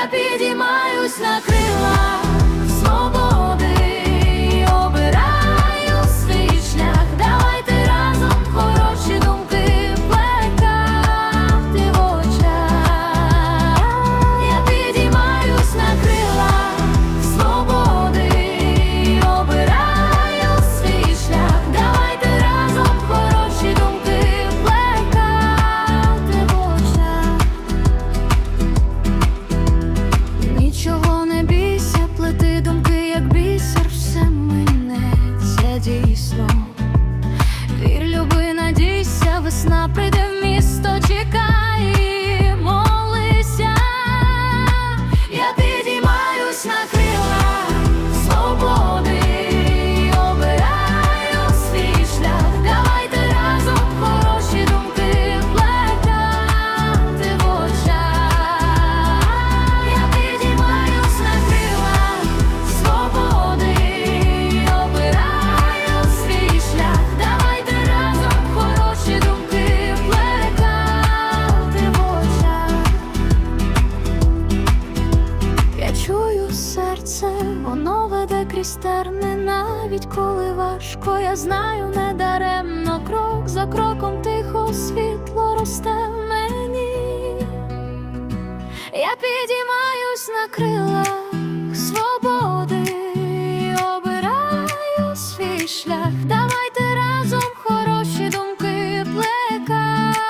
Я підіймаюсь на крила серце, воно веде крізь терни, навіть коли важко, я знаю, недаремно. крок за кроком тихо світло росте в мені. Я підіймаюсь на крилах свободи, обираю свій шлях. Давайте разом хороші думки плекати